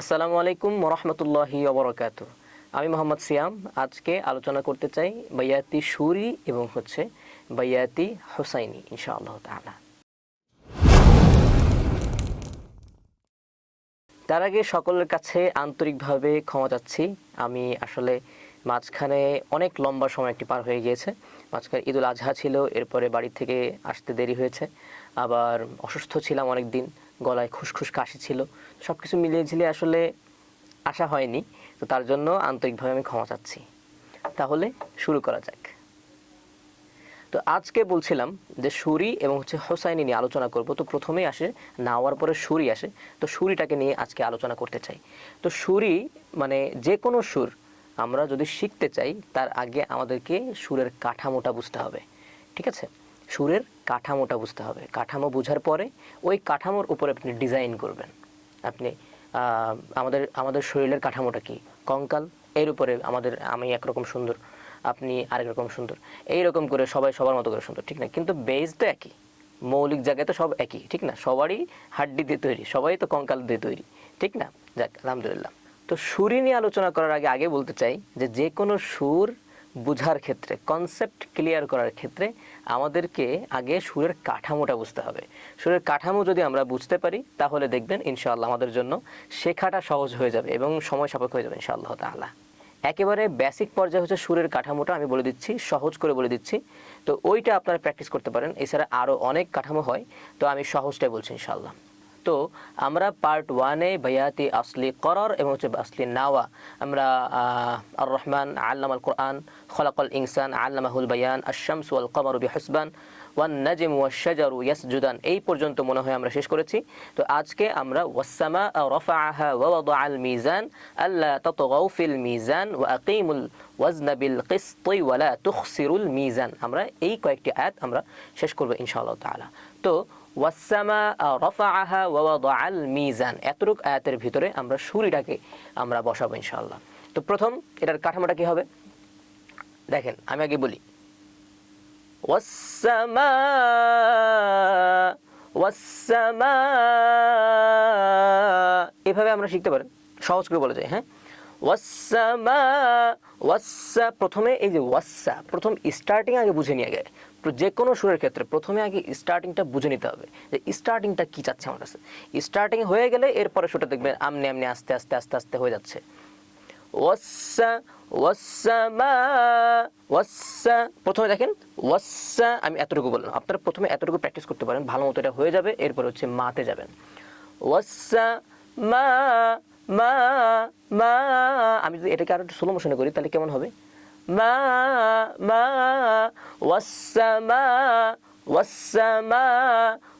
আসসালামু আলাইকুম রহমতুল্লাহি অবরকাত আমি মোহাম্মদ সিয়াম, আজকে আলোচনা করতে চাই বাইয়াতি সুরি এবং হচ্ছে বাইয়াতি হোসাইনি, ইনশাআল্লাহ তাআলা। তার আগে সকলের কাছে আন্তরিকভাবে ক্ষমা চাচ্ছি। আমি আসলে মাঝখানে অনেক লম্বা সময় একটি পার হয়ে গিয়েছে। মাঝখানে ঈদুল আজহা ছিল, এরপরে বাড়ি থেকে আসতে দেরি হয়েছে। আবার অসুস্থ ছিলাম অনেক দিন গলায় খুসখুস কাশি ছিল। সব কিছু মিলিয়ে ঝিলিয়ে আসলে আসা হয়নি। তো তার জন্য আন্তরিকভাবে আমি ক্ষমা চাচ্ছি। তাহলে শুরু করা যাক। তো আজকে বলছিলাম যে সুরি এবং হচ্ছে হোসাইনি নিয়ে আলোচনা করব। তো প্রথমেই আসে, নাওয়ার পরে সুরি আসে। তো সুরিটাকে নিয়ে আজকে আলোচনা করতে চাই। তো সুরি মানে যে কোনো সুর আমরা যদি শিখতে চাই, তার আগে আমাদেরকে সুরের কাঠামোটা বুঝতে হবে। ঠিক আছে? সুরের কাঠামোটা বুঝতে হবে। কাঠামো বোঝার পরে ওই কাঠামোর উপরে আপনি ডিজাইন করবেন। আপনি আমাদের আমাদের শরীরের কাঠামোটা কি? কঙ্কাল, এর উপরে আমাদের, আমি একরকম সুন্দর, আপনি আরেক রকম সুন্দর। এই রকম করে সবাই সবার মতো করে সুন্দর, ঠিক না? কিন্তু বেজ তো একই। মৌলিক জায়গায় তো সব একই, ঠিক না? সবারই হাড্ডি দিয়ে তৈরি, সবাই তো কঙ্কাল দিয়ে তৈরি, ঠিক না? যাক, আলহামদুলিল্লাহ। তো সুরি নিয়ে আলোচনা করার আগে আগে বলতে চাই যে যে কোনো সুর বুঝার ক্ষেত্রে কনসেপ্ট ক্লিয়ার করার ক্ষেত্রে আমাদেরকে আগে সুরের কাঠামোটা বুঝতে হবে। সুরের কাঠামো যদি আমরা বুঝতে পারি, তাহলে দেখবেন ইনশাআল্লাহ আমাদের জন্য শেখাটা সহজ হয়ে যাবে এবং সময় সাপেক্ষ হয়ে যাবে ইনশাআল্লাহ তাআলা। একেবারে বেসিক পর্যায়ে হচ্ছে সুরের কাঠামোটা আমি বলে দিচ্ছি, সহজ করে বলে দিচ্ছি। তো ওইটা আপনারা প্র্যাকটিস করতে পারেন, এছাড়া আরও অনেক কাঠামো হয়, তো আমি সহজটাই বলছি ইনশাআল্লাহ। তো আমরা পার্ট ওয়ানে বায়াতি আসলি করার এবং হচ্ছে আসলি নাওয়া। আমরা আর রহমান আল্লাম আল কোরআন খলাকল ইনসান আল্লামাহুল বায়ান আশামস ওয়াল কমর বি হসবান ওয়ান নাজিম ওয়া শাজারু ইয়াসজুদান। এই পর্যন্ত মনে হয় আমরা শেষ করেছি। তো আজকে আমরা ওয়াসামা রাফাআহা ওয়া ওয়াদাআল মিজান, আল্লা তাতগাউ ফিল মিজান ওয়া আকিমুল ওয়াজনা বিল কিসতি তুখসিরুল মিজান। আমরা এই কয়েকটি আয়াত আমরা শেষ করব ইনশাআল্লাহ তাআলা। তো ওয়াসামা রফা আহা আল মিজান। এতটুক আয়াতের ভিতরে আমরা সুরিটাকে আমরা বসাবো ইনশাল্লাহ তো প্রথম এটার কাঠামোটা কি হবে? দেখেন, আমি আগে বলি। এভাবে আমরা শিখতে পারেন সহজ করে বলা যায় হ্যাঁ? ওয়াসামা ওয়াসা প্রথমে এই যে ওয়াসা প্রথম স্টার্টিং আগে বুঝে নিয়ে আগে। যে কোনো সুরের ক্ষেত্রে প্রথমে আগে স্টার্টিংটা বুঝে নিতে হবে যে স্টার্টিংটা কি চাচ্ছে আমার কাছে। স্টার্টিং হয়ে গেলে এরপরে সুরটা দেখবেন আমনে আমনে আস্তে আস্তে আস্তে আস্তে হয়ে যাচ্ছে। প্রথমে দেখেন ওয়াসা আমি এতটুকু বললাম। আপনারা প্রথমে এতটুকু প্র্যাকটিস করতে পারেন, ভালো মতো এটা হয়ে যাবে, এরপর হচ্ছে মাতে যাবেন। ওয়াসা মা মা মা, আমি যদি এটাকে আরও একটু স্লো মোশনে করি, তাহলে কেমন হবে? মা ওয়াসামা ওয়াসামা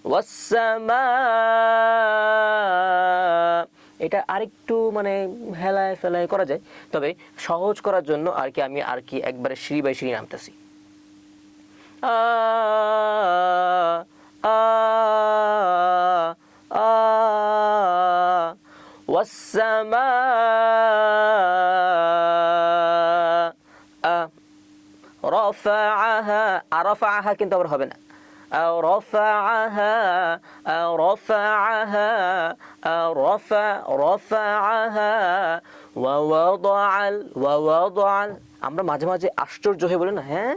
ওয়াসামা এটা আরেকটু মানে হেলায় ফেলায় করা যায় তবে সহজ করার জন্য আর কি আমি আর কি একবারে সিঁড়ি বাই সিঁড়ি নামতেছি আ আ আ والسماء رفعها رفعها কিন্তু আবার হবে না أو رفعها أو رفعها أو رفع رفعها ووضع ال- ووضع ال- আমরা মাঝে মাঝে আশ্চর্য হয়ে বলি না হ্যাঁ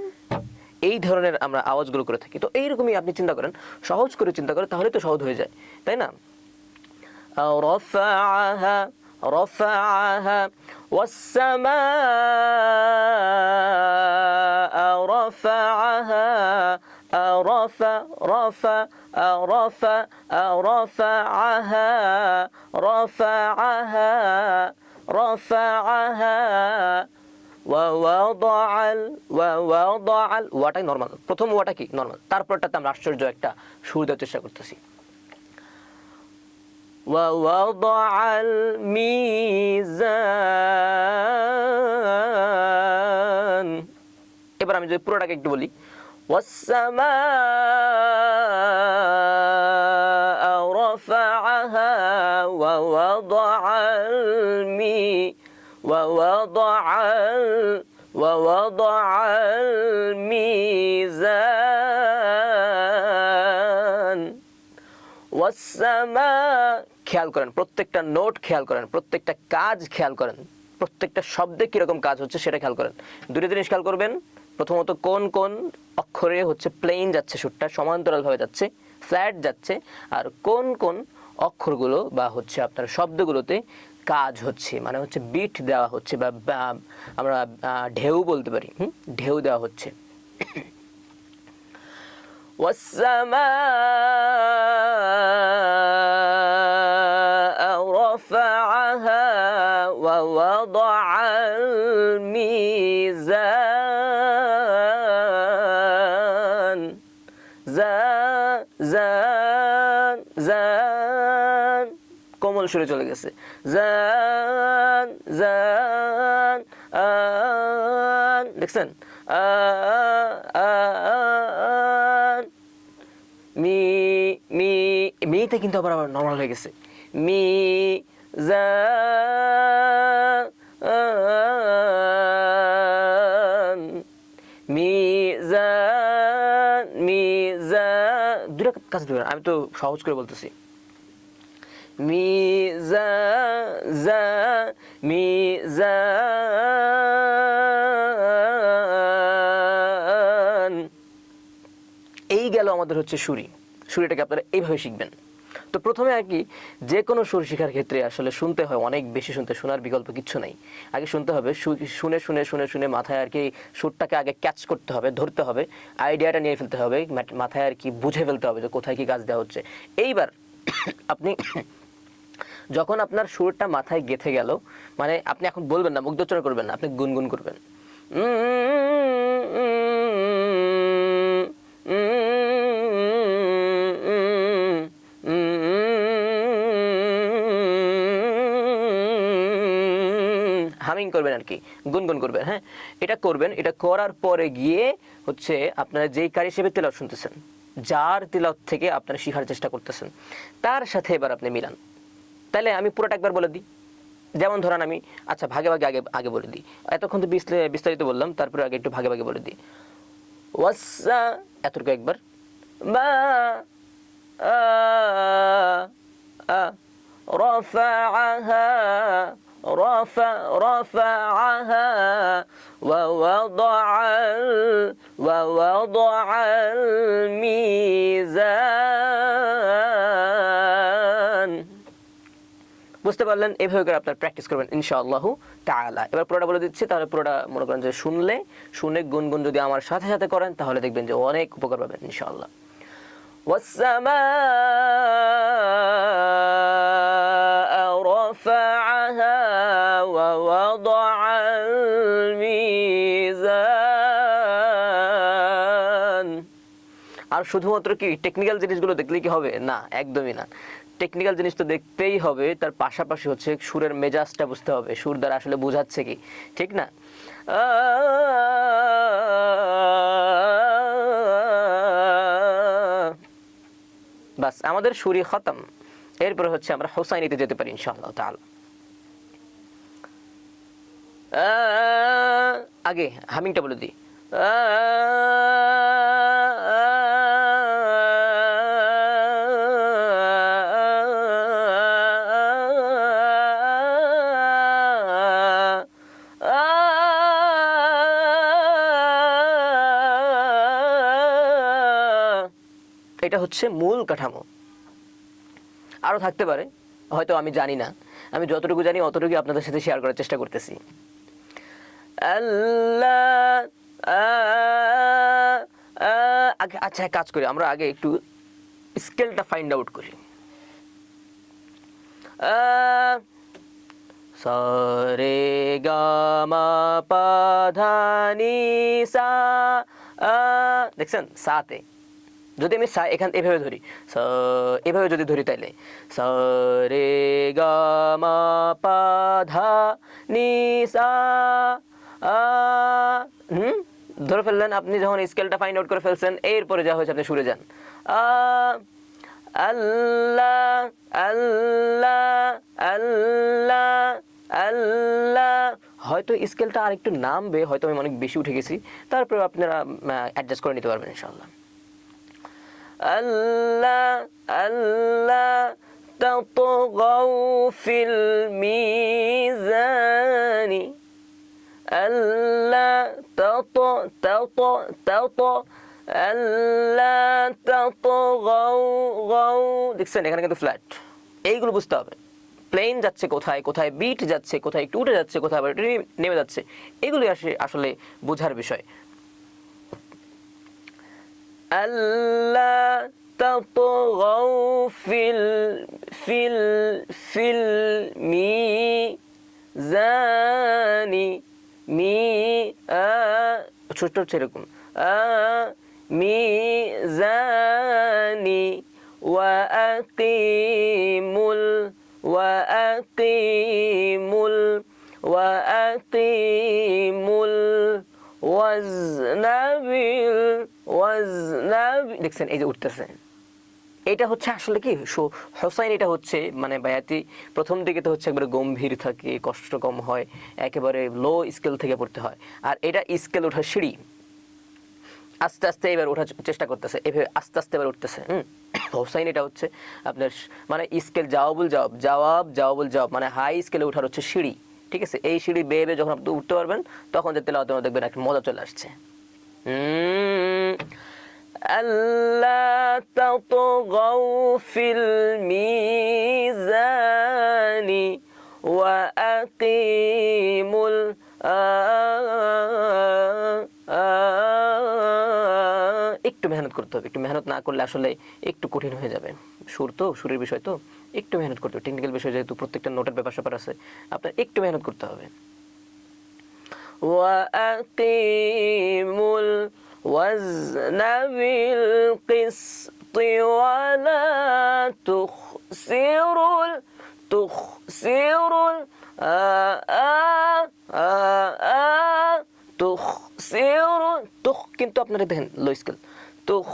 এই ধরনের আমরা আওয়াজগুলো করে থাকি তো এইরকমই আপনি চিন্তা করেন সহজ করে চিন্তা করেন তাহলে তো সহজ হয়ে যায় তাই না أو رفعها رفعها والسماء رفع رفع رفع رفعها رفعها رفعها ووضع ال- ووضع ال- ওয়াটাই নর্মাল প্রথম ওয়াটা কি নর্মাল তারপরটাতে আমরা আশ্চর্য একটা সুর দেওয়ার চেষ্টা করতেছি ووضع الميزان এবার আমি যদি পুরোটাকে একটু বলি والسماء رفعها ووضع المي ووضع ال- ووضع الميزان والسماء খেয়াল করেন প্রত্যেকটা নোট খেয়াল করেন প্রত্যেকটা কাজ খেয়াল করেন প্রত্যেকটা শব্দে কিরকম কাজ হচ্ছে সেটা খেয়াল করেন দুটো জিনিস খেয়াল করবেন প্রথমত কোন কোন অক্ষরে হচ্ছে প্লেন যাচ্ছে সুরটা সমান্তরালভাবে যাচ্ছে ফ্ল্যাট যাচ্ছে আর কোন কোন অক্ষরগুলো বা হচ্ছে আপনার শব্দগুলোতে কাজ হচ্ছে মানে হচ্ছে বিট দেওয়া হচ্ছে বা বা- আমরা আহ, ঢেউ বলতে পারি হুম? ঢেউ দেওয়া হচ্ছে والسماء رفعها ووضع الميزان কোমল সুরে চলে গেছে। জান জান, আন, দেখছেন? আন, মি মি, মিতে কিন্তু আবার আবার নর্মাল হয়ে গেছে। মি, জা মিজান মিজান দুটা কাজ আমি তো সহজ করে বলতেছি। মিজা, জা এই গেল আমাদের হচ্ছে সুরি। সুরিটাকে আপনারা এইভাবে শিখবেন। তো প্রথমে আর কি যে কোনো সুর শেখার ক্ষেত্রে আসলে শুনতে হয়, অনেক বেশি শুনতে শোনার বিকল্প কিচ্ছু নেই। আগে শুনতে হবে শুনে শুনে শুনে শুনে মাথায় আর কি সুরটাকে আগে ক্যাচ করতে হবে, ধরতে হবে, আইডিয়াটা নিয়ে ফেলতে হবে মাথায় আর কি বুঝে ফেলতে হবে যে কোথায় কি কাজ দেওয়া হচ্ছে। এইবার আপনি যখন আপনার সুরটা মাথায় গেথে গেল মানে আপনি এখন বলবেন না মুগ্ধোচ্চারণ করবেন না, আপনি গুনগুন করবেন। হামিং করবেন আর কি, গুনগুন করবেন হ্যাঁ? এটা করবেন, এটা করার পরে গিয়ে হচ্ছে আপনারা যেই কারি হিসেবে তেলাওয়াত শুনতেছেন, যার তিলত থেকে আপনারা শেখার চেষ্টা করতেছেন, তার সাথে এবার আপনি মিলান। তাহলে আমি পুরোটা একবার বলে দিই যেমন ধরেন আমি আচ্ছা ভাগে ভাগে আগে আগে বলে দিই এতক্ষণ তো বিস্তারিত বিস্তারিত বললাম তারপরে আগে একটু ভাগে ভাগে বলে দিই ওয়াসা এতটুকু একবার মা আ আ رفعها رفع رفعها ووضع ال- ووضع الميزان বুঝতে পারলেন এভাবে করে আপনার প্র্যাকটিস করবেন ইনশাআল্লাহ তাআলা এবার পুরোটা বলে দিচ্ছি তাহলে পুরোটা মনে করেন যে শুনলে শুনে গুনগুন যদি আমার সাথে সাথে করেন তাহলে দেখবেন যে অনেক উপকার পাবেন ইনশাআল্লাহ والسماء رفعها ووضع الميزان আর শুধুমাত্র কি টেকনিক্যাল জিনিসগুলো দেখলে কি হবে না একদমই না টেকনিক্যাল জিনিস তো দেখতেই হবে। তার পাশাপাশি হচ্ছে সুরের মেজাজটা বুঝতে হবে। সুর দ্বারা আসলে বোঝাচ্ছে কি? ঠিক না? বাস আমাদের সুরি খতম। এরপরে হচ্ছে আমরা হোসাইনিতে যেতে পারি ইনশাআল্লাহ আহ, আগে হামিংটা বলে দিই। এটা হচ্ছে মূল কাঠামো। আরও থাকতে পারে, হয়তো আমি জানি না। আমি যতটুকু জানি অতটুকু আপনাদের সাথে শেয়ার করার চেষ্টা করতেছি। আল্লাহ আগে আচ্ছা কাজ করি, আমরা আগে একটু স্কেলটা ফাইন্ড আউট করি। সরে গামা পাধানি সা দেখছেন? সাতে। যদি আমি সা এখান এভাবে ধরি। স এভাবে যদি ধরি তাইলে। স রে, গা, মা, পা, ধা, নি সা আ, হুম? ধরে ফেললেন আপনি যখন স্কেলটা ফাইন্ড আউট করে ফেলছেন, এরপরে যা হয়েছে আপনি সুরে যান। আল্লাহ আল্লাহ আল্লাহ আল্লাহ হয়তো স্কেলটা আরেকটু নামবে, হয়তো আমি অনেক বেশি উঠে গেছি। তারপরে আপনারা অ্যাডজাস্ট করে নিতে পারবেন ইনশাল্লাহ আল্লাহ আল্লাহ تطغوا في الميزان ألا تط تط تط ألا تطغوا غوا দেখছেন এখানে কিন্তু ফ্ল্যাট এইগুলো বুঝতে হবে প্লেন যাচ্ছে কোথায় কোথায় বিট যাচ্ছে কোথায় একটু উঠে যাচ্ছে কোথায় আবার একটু নেমে যাচ্ছে এগুলি আসে আসলে বোঝার বিষয় ألا تطغوا في ال في ال في الميزان মি আ ছোট হচ্ছে এরকম আ মিজানি ওয়া আকিমুল ওয়া আকিমুল দেখছেন, এই যে উঠতেছে। এটা হচ্ছে আসলে কি? হোসাইন এটা হচ্ছে মানে বায়াতি, প্রথম দিকে তো হচ্ছে একবারে গম্ভীর থাকে, কষ্ট কম হয়, একেবারে লো স্কেল থেকে পড়তে হয়। আর এটা স্কেল ওঠার সিঁড়ি। আস্তে আস্তে এবার ওঠার চেষ্টা করতেছে, এভাবে আস্তে আস্তে এবার উঠতেছে, হুম? হোসাইন এটা হচ্ছে আপনার মানে স্কেল জবাবুল জবাব জবাব জবাবুল জবাব মানে হাই স্কেলে ওঠার হচ্ছে সিঁড়ি, ঠিক আছে? এই সিঁড়ি বেয়ে বেয়ে যখন আপনি উঠতে পারবেন, তখন যে তেলাওয়াতের মধ্যে দেখবেন একটা মজা চলে আসছে। হুম ألا تطغوا في الميزان وأقيموا ال একটু মেহনত করতে হবে একটু মেহনত না করলে আসলে একটু কঠিন হয়ে যাবে সুর তো সুরের বিষয় তো একটু মেহনত করতে হবে টেকনিক্যাল বিষয় যেহেতু প্রত্যেকটা নোটের ব্যাপার স্যাপার আছে আপনার একটু মেহনত করতে হবে وأقيموا الوزن بالقسط ولا تخسروا ال- تخسروا ال- آ- آ- آ- آ- تخسروا তুখ কিন্তু আপনারা দেখেন লো স্কেল তুখ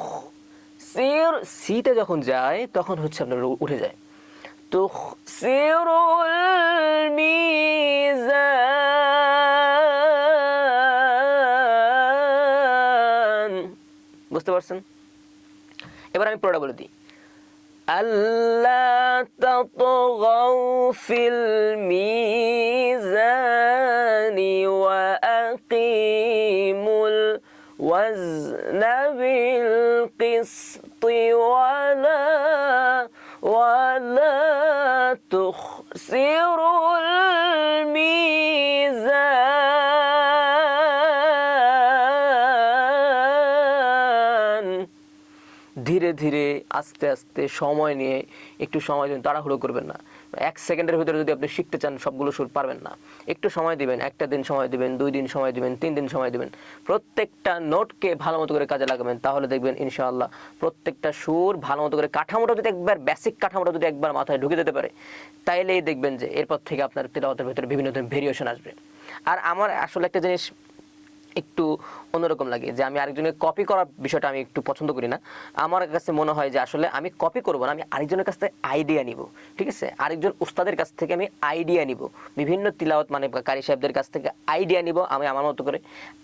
সির সিতে যখন যায় তখন হচ্ছে আপনার উঠে যায় تخسر الميزان বুঝতে পারছেন এবার আমি পুরোটা বলে দিই ألا تطغوا في الميزان وأقيموا الوزن بالقسط ولا ولا تخسروا ধীরে ধীরে আস্তে আস্তে সময় নিয়ে একটু সময় দিন, তাড়াহুড়ো করবেন না। এক সেকেন্ডের ভিতরে যদি আপনি শিখতে চান, সবগুলো সুর পারবেন না। একটু সময় দিবেন, একটা দিন সময় দিবেন, দুই দিন সময় দিবেন, তিন দিন সময় দিবেন। প্রত্যেকটা নোটকে ভালো মতো করে কাজে লাগাবেন, তাহলে দেখবেন ইনশাআল্লাহ প্রত্যেকটা সুর ভালো মতো করে কাঠামোটা যদি একবার বেসিক কাঠামোটা যদি একবার মাথায় ঢুকে যেতে পারে, তাইলেই দেখবেন যে এরপর থেকে আপনার তেলাওয়াতের ভিতরে বিভিন্ন ধরনের ভেরিয়েশন আসবে। আর আমার আসলে একটা জিনিস একটু অন্যরকম লাগে, যে আমি আরেকজনের কপি করার বিষয়টা আমি একটু পছন্দ করি না। আমার কাছে মনে হয় যে আসলে আমি কপি করব না, আমি আরেকজনের কাছ থেকে আইডিয়া নিব, ঠিক আছে? আরেকজন উস্তাদের কাছ থেকে আমি আইডিয়া নিব, বিভিন্ন তিলাওয়াত মানে কারি সাহেবদের কাছ থেকে আইডিয়া নিব আমি আমার মতো করে।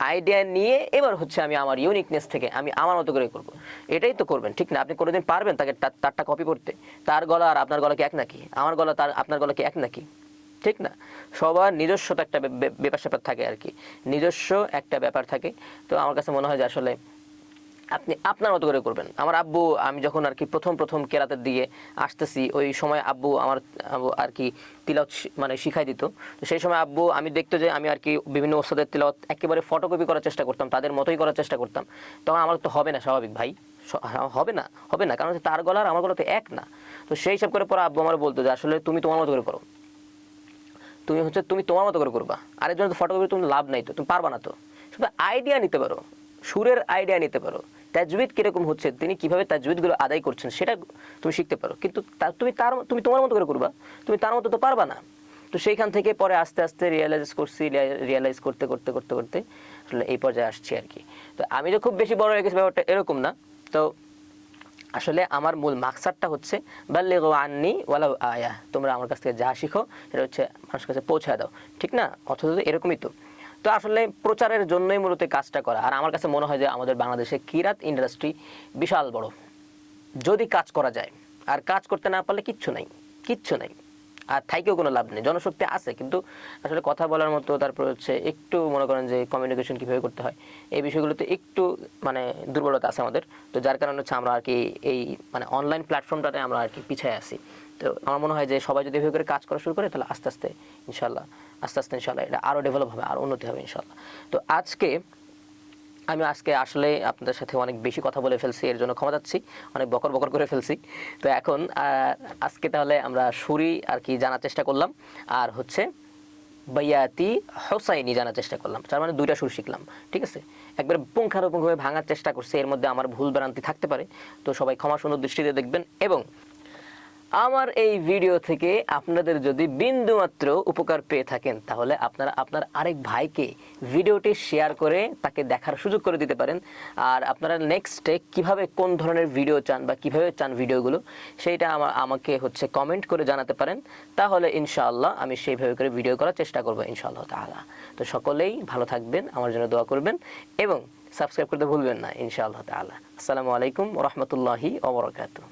আইডিয়া নিয়ে এবার হচ্ছে আমি আমার ইউনিকনেস থেকে আমি আমার মতো করে করব। এটাই তো করবেন, ঠিক না? আপনি কোনোদিন পারবেন তাকে তারটা কপি করতে? তার গলা আর আপনার গলা কি এক নাকি? আমার গলা তার, আপনার গলা কি এক নাকি? ঠিক না? সবার নিজস্ব তো একটা ব্যাপার স্যাপার থাকে আর কি। নিজস্ব একটা ব্যাপার থাকে। তো আমার কাছে মনে হয় যে আসলে আপনি আপনার মতো করে করবেন। আমার আব্বু আমি যখন আর কি প্রথম প্রথম কেরাতের দিকে আসতেছি ওই সময় আব্বু আমার আর কি তিলাওয়াত শি- মানে শিখাই দিত। তো সেই সময় আব্বু আমি দেখতো যে আমি আর কি বিভিন্ন ওস্তাদের তিলাওয়াত একেবারে ফটোকপি করার চেষ্টা করতাম তাদের মতোই করার চেষ্টা করতাম। তখন আমার তো হবে না স্বাভাবিক ভাই। হ্যাঁ, হবে না হবে না। কারণ তার গলা আর আমার গলা তো এক না। তো সেই হিসাব করে পরে আব্বু আমার বলতো যে আসলে তুমি তোমার মতো করে করো। তুমি হচ্ছে, তুমি তোমার মতো করে করবা। আরেকজন তো ফটোকপি তুমি লাভ নাই তো, তুমি পারবা না তো। শুধু আইডিয়া নিতে পারো, সুরের আইডিয়া নিতে পারো তাজবিদ কীরকম হচ্ছে, তিনি কীভাবে তাজবিদগুলো আদায় করছেন, সেটা তুমি শিখতে পারো। কিন্তু তা- তুমি তার, তুমি তোমার মতো করে করবা, তুমি তার মতো তো পারবা না। তো সেইখান থেকে পরে আস্তে আস্তে রিয়েলাইজ করছি রিয়েলাইজ করতে করতে করতে করতে, আসলে এই পর্যায়ে আসছি আর কি। তো আমি যে খুব বেশি বড় হয়ে গেছি, ব্যাপারটা এরকম না। তো আসলে আমার মূল মাকসারটা হচ্ছে, বাল্লিগু আননি ওয়ালাউ আয়া। তোমরা আমার কাছ থেকে যা শিখো, সেটা হচ্ছে মানুষের কাছে পৌঁছায় দাও। ঠিক না? অথচ এরকমই তো। তো আসলে প্রচারের জন্যই মূলত কাজটা করা। আর আমার কাছে মনে হয় যে আমাদের বাংলাদেশে কিরাত ইন্ডাস্ট্রি বিশাল বড়। যদি কাজ করা যায়, আর কাজ করতে না পারলে কিচ্ছু নাই কিচ্ছু নাই। আর থাইকেও কোনো লাভ নেই। জনশক্তি আছে, কিন্তু আসলে কথা বলার মতো তারপর হচ্ছে একটু মনে করেন যে কমিউনিকেশন কীভাবে করতে হয়, এই বিষয়গুলোতে একটু মানে দুর্বলতা আছে আমাদের। তো যার কারণে হচ্ছে আমরা আর কি এই মানে অনলাইন প্ল্যাটফর্মটাতে আমরা আর কি পিছিয়ে আসি তো আমার মনে হয় যে সবাই যদি এভাবে করে কাজ করা শুরু করে, তাহলে আস্তে আস্তে ইনশাল্লাহ, আস্তে আস্তে ইনশাল্লাহ এটা আরও ডেভেলপ হবে আরও উন্নতি হবে ইনশাল্লাহ। তো আজকে আমি আজকে আসলে আপনাদের সাথে অনেক বেশি কথা বলে ফেলছি, এর জন্য ক্ষমা যাচ্ছি অনেক বকর বকর করে ফেলছি। তো এখন আজকে তাহলে আমরা সুরি আর কি জানার চেষ্টা করলাম, আর হচ্ছে বাইয়াতি হোসাইনি জানার চেষ্টা করলাম। তার মানে দুইটা সুর শিখলাম, ঠিক আছে? একবার পুঙ্খানুপুঙ্খভাবে ভাঙার চেষ্টা করছে, এর মধ্যে আমার ভুল ভ্রান্তি থাকতে পারে। তো সবাই ক্ষমা সুন্দর দৃষ্টিতে দেখবেন, এবং আমার এই ভিডিও থেকে আপনাদের যদি বিন্দুমাত্র উপকার পেয়ে থাকেন, তাহলে আপনারা আপনার আরেক ভাইকে ভিডিওটি শেয়ার করে তাকে দেখার সুযোগ করে দিতে পারেন। আর আপনারা নেক্সটে কীভাবে কোন ধরনের ভিডিও চান বা কীভাবে চান ভিডিওগুলো সেইটা আমা- আমাকে হচ্ছে কমেন্ট করে জানাতে পারেন। তাহলে ইনশাআল্লাহ আমি সেইভাবে করে ভিডিও করার চেষ্টা করব ইনশাআল্লাহ তাআলা। তো সকলেই ভালো থাকবেন, আমার জন্য দোয়া করবেন এবং সাবস্ক্রাইব করতে ভুলবেন না ইনশাআল্লাহ তাআলা। আসসালামু আলাইকুম রহমতুল্লাহি ওবরাকাতুহ